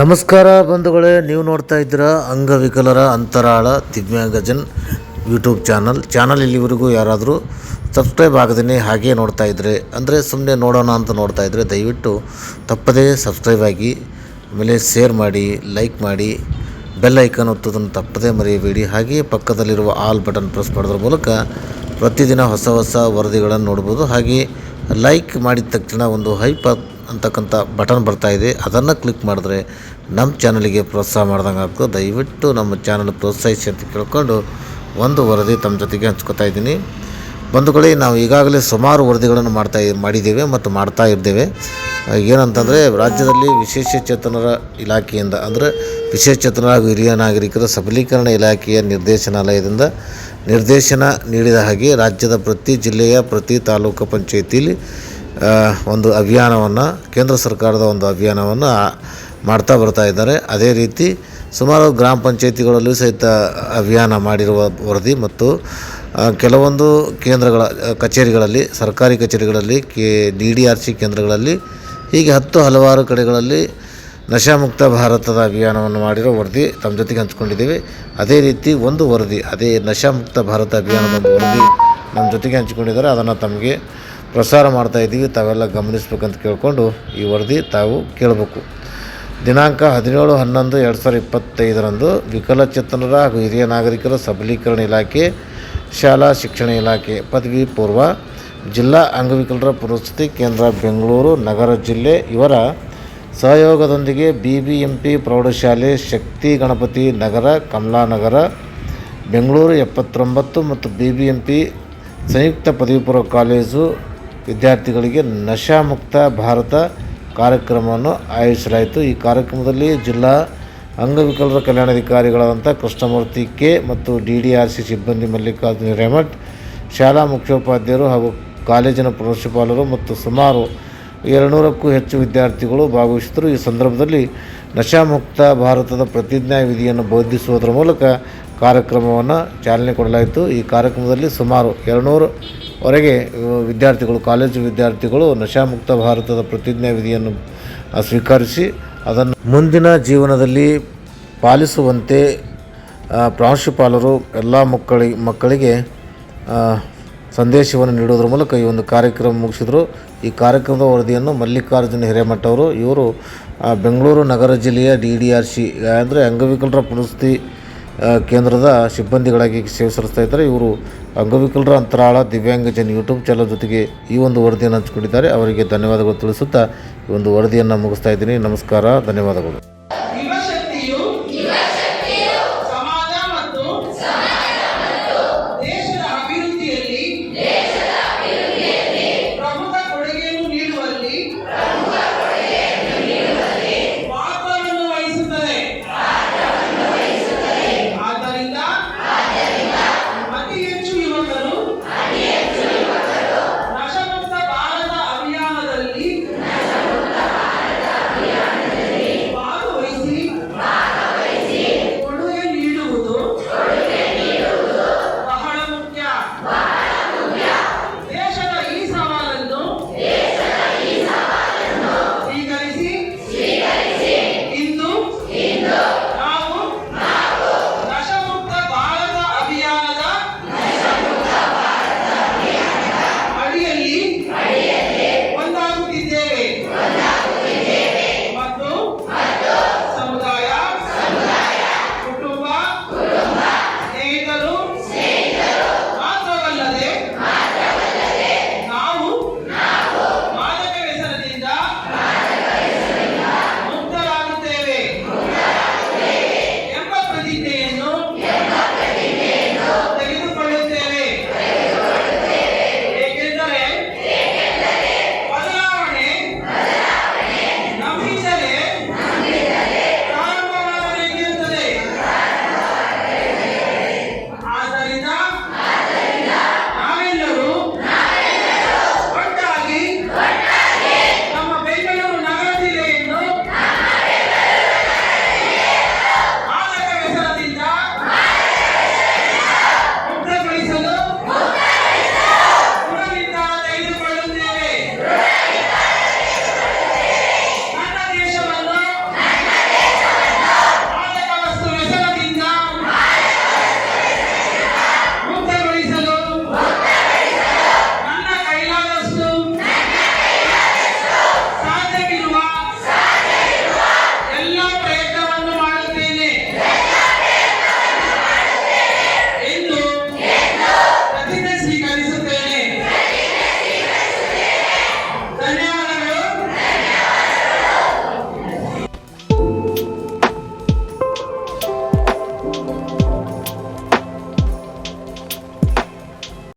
ನಮಸ್ಕಾರ ಬಂಧುಗಳೇ, ನೀವು ನೋಡ್ತಾ ಇದ್ದೀರ ಅಂಗವಿಕಲರ ಅಂತರಾಳ ದಿವ್ಯಾಂಗಜನ್ ಯೂಟ್ಯೂಬ್ ಚಾನಲ್. ಚಾನಲ್ ಇಲ್ಲಿವರೆಗೂ ಯಾರಾದರೂ ಸಬ್ಸ್ಕ್ರೈಬ್ ಆಗದೇ ಹಾಗೆ ನೋಡ್ತಾ ಇದ್ದರೆ ಅಂದರೆ ಸುಮ್ಮನೆ ನೋಡೋಣ ಅಂತ ನೋಡ್ತಾ ಇದ್ದರೆ ದಯವಿಟ್ಟು ತಪ್ಪದೇ ಸಬ್ಸ್ಕ್ರೈಬ್ ಆಗಿ, ಆಮೇಲೆ ಶೇರ್ ಮಾಡಿ, ಲೈಕ್ ಮಾಡಿ, ಬೆಲ್ ಐಕಾನ್ ಒತ್ತೋದನ್ನು ತಪ್ಪದೇ ಮರೆಯಬೇಡಿ. ಹಾಗೆಯೇ ಪಕ್ಕದಲ್ಲಿರುವ ಆಲ್ ಬಟನ್ ಪ್ರೆಸ್ ಮಾಡೋದ್ರ ಮೂಲಕ ಪ್ರತಿದಿನ ಹೊಸ ಹೊಸ ವರದಿಗಳನ್ನು ನೋಡ್ಬೋದು. ಹಾಗೆ ಲೈಕ್ ಮಾಡಿದ ತಕ್ಷಣ ಒಂದು ಹೈಪ್ ಅಂತಕ್ಕಂಥ ಬಟನ್ ಬರ್ತಾ ಇದೆ. ಅದನ್ನು ಕ್ಲಿಕ್ ಮಾಡಿದ್ರೆ ನಮ್ಮ ಚಾನಲಿಗೆ ಪ್ರೋತ್ಸಾಹ ಮಾಡ್ದಂಗೆ ಆಗ್ತದೆ. ದಯವಿಟ್ಟು ನಮ್ಮ ಚಾನಲ್ ಪ್ರೋತ್ಸಾಹಿಸಿ ಅಂತ ಕೇಳ್ಕೊಂಡು ಒಂದು ವರದಿ ತಮ್ಮ ಜೊತೆಗೆ ಹಂಚ್ಕೋತಾ ಇದ್ದೀನಿ. ಬಂಧುಗಳೇ ನಾವು ಈಗಾಗಲೇ ಸುಮಾರು ವರದಿಗಳನ್ನು ಮಾಡ್ತಾ ಮಾಡಿದ್ದೇವೆ ಮತ್ತು ಮಾಡ್ತಾ ಇದ್ದೇವೆ. ಏನಂತಂದರೆ ರಾಜ್ಯದಲ್ಲಿ ವಿಶೇಷ ಚೇತನರ ಇಲಾಖೆಯಿಂದ ಅಂದರೆ ವಿಶೇಷ ಚೇತನ ಹಾಗೂ ಹಿರಿಯ ನಾಗರಿಕರ ಸಬಲೀಕರಣ ಇಲಾಖೆಯ ನಿರ್ದೇಶನಾಲಯದಿಂದ ನಿರ್ದೇಶನ ನೀಡಿದ ಹಾಗೆ ರಾಜ್ಯದ ಪ್ರತಿ ಜಿಲ್ಲೆಯ ಪ್ರತಿ ತಾಲೂಕು ಪಂಚಾಯತಿಲಿ ಆ, ಒಂದು ಅಭಿಯಾನವನ್ನು, ಕೇಂದ್ರ ಸರ್ಕಾರದ ಒಂದು ಅಭಿಯಾನವನ್ನು ಮಾಡ್ತಾ ಬರ್ತಾ ಇದ್ದಾರೆ. ಅದೇ ರೀತಿ ಸುಮಾರು ಗ್ರಾಮ ಪಂಚಾಯಿತಿಗಳಲ್ಲೂ ಸಹಿತ ಅಭಿಯಾನ ಮಾಡಿರುವ ವರದಿ ಮತ್ತು ಕೆಲವೊಂದು ಕೇಂದ್ರಗಳ, ಕಚೇರಿಗಳಲ್ಲಿ, ಸರ್ಕಾರಿ ಕಚೇರಿಗಳಲ್ಲಿ, K, D D R C ಕೇಂದ್ರಗಳಲ್ಲಿ, ಹೀಗೆ ಹತ್ತು ಹಲವಾರು ಕಡೆಗಳಲ್ಲಿ ನಶಾಮುಕ್ತ ಭಾರತದ ಅಭಿಯಾನವನ್ನು ಮಾಡಿರೋ ವರದಿ ತಮ್ಮ ಜೊತೆಗೆ ಹಂಚ್ಕೊಂಡಿದ್ದೀವಿ. ಅದೇ ರೀತಿ ಒಂದು ವರದಿ, ಅದೇ ನಶಾಮುಕ್ತ ಭಾರತ ಅಭಿಯಾನದ ಒಂದು ವರದಿ ನಮ್ಮ ಜೊತೆಗೆ ಹಂಚಿಕೊಂಡಿದ್ದಾರೆ. ಅದನ್ನು ತಮಗೆ ಪ್ರಸಾರ ಮಾಡ್ತಾ ಇದ್ದೀವಿ, ತಾವೆಲ್ಲ ಗಮನಿಸ್ಬೇಕಂತ ಕೇಳಿಕೊಂಡು ಈ ವರದಿ ತಾವು ಕೇಳಬೇಕು. ದಿನಾಂಕ ಹದಿನೇಳು ಹನ್ನೊಂದು ಎರಡು ಸಾವಿರದ ಇಪ್ಪತ್ತೈದರಂದು ವಿಕಲಚೇತನರ ಹಾಗೂ ಹಿರಿಯ ನಾಗರಿಕರ ಸಬಲೀಕರಣ ಇಲಾಖೆ, ಶಾಲಾ ಶಿಕ್ಷಣ ಇಲಾಖೆ ಪದವಿ ಪೂರ್ವ ಜಿಲ್ಲಾ ಅಂಗವಿಕಲರ ಪುರಸ್ತಿ ಕೇಂದ್ರ ಬೆಂಗಳೂರು, ನಗರ ಜಿಲ್ಲೆ ಇವರ ಸಹಯೋಗದೊಂದಿಗೆ ಬಿ ಬಿ ಎಂ ಪಿ ಪ್ರೌಢಶಾಲೆ ಶಕ್ತಿ ಗಣಪತಿ ನಗರ, ಕಮಲಾನಗರ, ಬೆಂಗಳೂರು ಎಪ್ಪತ್ತೊಂಬತ್ತು ಮತ್ತು ಬಿ ಬಿ ಎಂ ಪಿ ಸಂಯುಕ್ತ ಪದವಿ ಪೂರ್ವ ಕಾಲೇಜು ವಿದ್ಯಾರ್ಥಿಗಳಿಗೆ ನಶಾಮುಕ್ತ ಭಾರತ ಕಾರ್ಯಕ್ರಮವನ್ನು ಆಯೋಜಿಸಲಾಯಿತು. ಈ ಕಾರ್ಯಕ್ರಮದಲ್ಲಿ ಜಿಲ್ಲಾ ಅಂಗವಿಕಲರ ಕಲ್ಯಾಣಾಧಿಕಾರಿಗಳಾದಂಥ ಕೃಷ್ಣಮೂರ್ತಿ ಕೆ ಮತ್ತು ಡಿ ಡಿ ಆರ್ ಸಿ ಸಿಬ್ಬಂದಿ ಮಲ್ಲಿಕಾರ್ಜುನ ರೇಮಠ್, ಶಾಲಾ ಮುಖ್ಯೋಪಾಧ್ಯಾಯರು ಹಾಗೂ ಕಾಲೇಜಿನ ಪ್ರಾಂಶುಪಾಲರು ಮತ್ತು ಸುಮಾರು ಎರಡುನೂರಕ್ಕೂ ಹೆಚ್ಚು ವಿದ್ಯಾರ್ಥಿಗಳು ಭಾಗವಹಿಸಿದರು ಈ ಸಂದರ್ಭದಲ್ಲಿ ನಶಾಮುಕ್ತ ಭಾರತದ ಪ್ರತಿಜ್ಞಾ ವಿಧಿಯನ್ನು ಬೋಧಿಸುವುದರ ಮೂಲಕ ಕಾರ್ಯಕ್ರಮವನ್ನು ಚಾಲನೆ ಕೊಡಲಾಯಿತು. ಈ ಕಾರ್ಯಕ್ರಮದಲ್ಲಿ ಸುಮಾರು ಎರಡುನೂರವರೆಗೆ ವಿದ್ಯಾರ್ಥಿಗಳು, ಕಾಲೇಜು ವಿದ್ಯಾರ್ಥಿಗಳು ನಶಾಮುಕ್ತ ಭಾರತದ ಪ್ರತಿಜ್ಞಾ ವಿಧಿಯನ್ನು ಸ್ವೀಕರಿಸಿ ಅದನ್ನು ಮುಂದಿನ ಜೀವನದಲ್ಲಿ ಪಾಲಿಸುವಂತೆ ಪ್ರಾಂಶುಪಾಲರು ಎಲ್ಲ ಮಕ್ಕಳಿ, ಮಕ್ಕಳಿಗೆ ಸಂದೇಶವನ್ನು ನೀಡೋದ್ರ ಮೂಲಕ ಈ ಒಂದು ಕಾರ್ಯಕ್ರಮ ಮುಗಿಸಿದರು. ಈ ಕಾರ್ಯಕ್ರಮದ ವರದಿಯನ್ನು ಮಲ್ಲಿಕಾರ್ಜುನ ಹಿರೇಮಠ ಅವರು, ಇವರು ಬೆಂಗಳೂರು ನಗರ ಜಿಲ್ಲೆಯ ಡಿ ಡಿ ಆರ್ ಸಿ, ಅಂದರೆ ಅಂಗವಿಕಲರ ಪುನಸ್ತಿ ಕೇಂದ್ರದ ಸಿಬ್ಬಂದಿಗಳಾಗಿ ಸೇವೆ ಸಲ್ಲಿಸ್ತಾ ಇದ್ದಾರೆ. ಇವರು ಅಂಗವಿಕಲರ ಅಂತರಾಳ ದಿವ್ಯಾಂಗಜನ್ ಯೂಟ್ಯೂಬ್ ಚಾನಲ್ ಜೊತೆಗೆ ಈ ಒಂದು ವರದಿಯನ್ನು ಹಂಚಿಕೊಂಡಿದ್ದಾರೆ. ಅವರಿಗೆ ಧನ್ಯವಾದಗಳು ತಿಳಿಸುತ್ತಾ ಈ ಒಂದು ವರದಿಯನ್ನು ಮುಗಿಸ್ತಾ ಇದ್ದೀನಿ. ನಮಸ್ಕಾರ, ಧನ್ಯವಾದಗಳು.